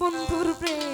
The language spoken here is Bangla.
বন্ধুর প্রেম।